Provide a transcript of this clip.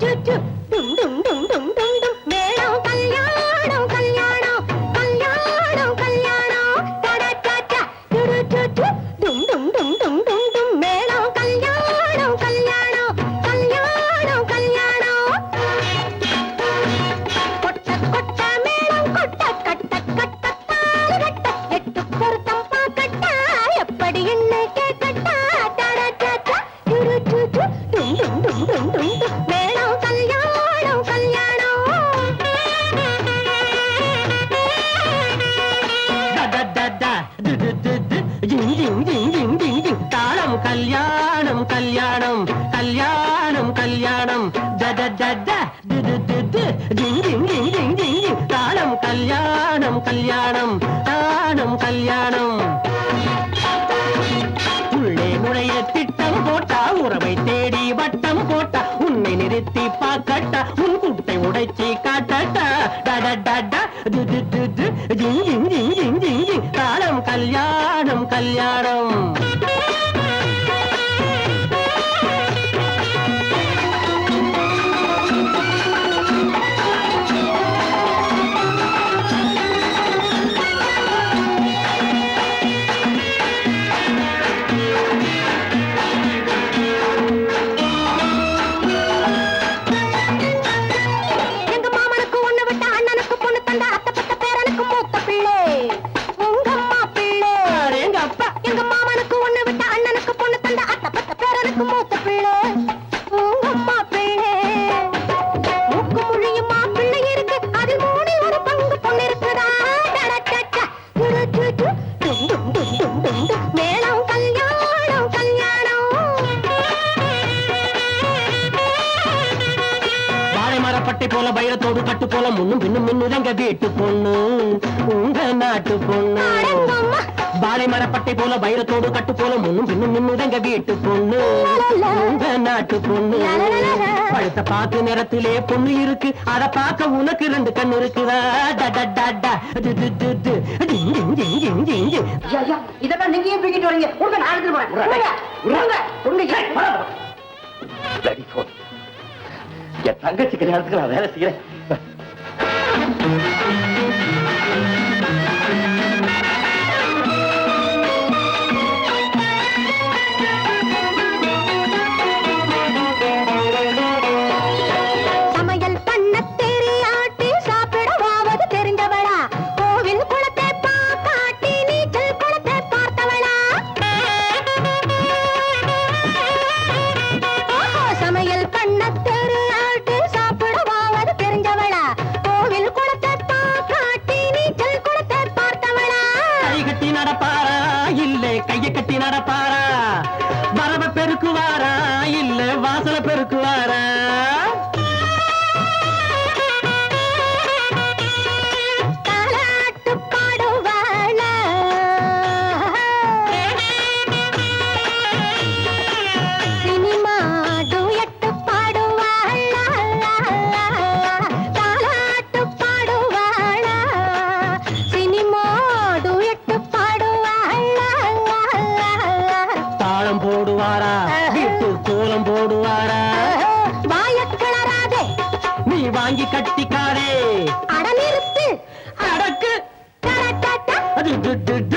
choo choo. ஜிங் ஜிங் ஜிங் ஜிங் ஜிங் தாளம் கல்யாணம் கல்யாணம் கல்யாணம் கல்யாணம். ஜட ஜட திடு திடு ஜிங் ஜிங் ஜிங் ஜிங் ஜிங் ஜிங். தாளம் கல்யாணம் கல்யாணம் தானம் கல்யாணம். உள்ளே நுழைய திட்டம் போட்டா உறவை தேடி வட்டம் போட்டா உன்னை நிறுத்தி பார்க்கட்டா உன் குட்டை உடைச்சி காட்டட்டா. பட்டி போல பைரத்தோடு பட்டு போல முன்னும் பின்னும் மின்னுதங்க வீட்டு பொண்ணு. உங்க நாட்டு பொண்ணு. பட்டை போல வைரத்தோடு கட்டு போல முன்னும் பின்னும் நின்னுடங்க வீட்டு பொண்ணு. நாட்டு பொண்ணு. பழுத்த பாக்கு நிறத்திலே பொண்ணு இருக்கு. அத பாக்க உனக்கு ரெண்டு கண் இருக்குதா? இதெல்லாம் நீங்க ஏன் பிடிக்கிட்டு வரீங்க? உங்க நான் என் தங்கச்சி கல்யாணத்துக்கு நான் வேலை செய்யறேன். clara. do do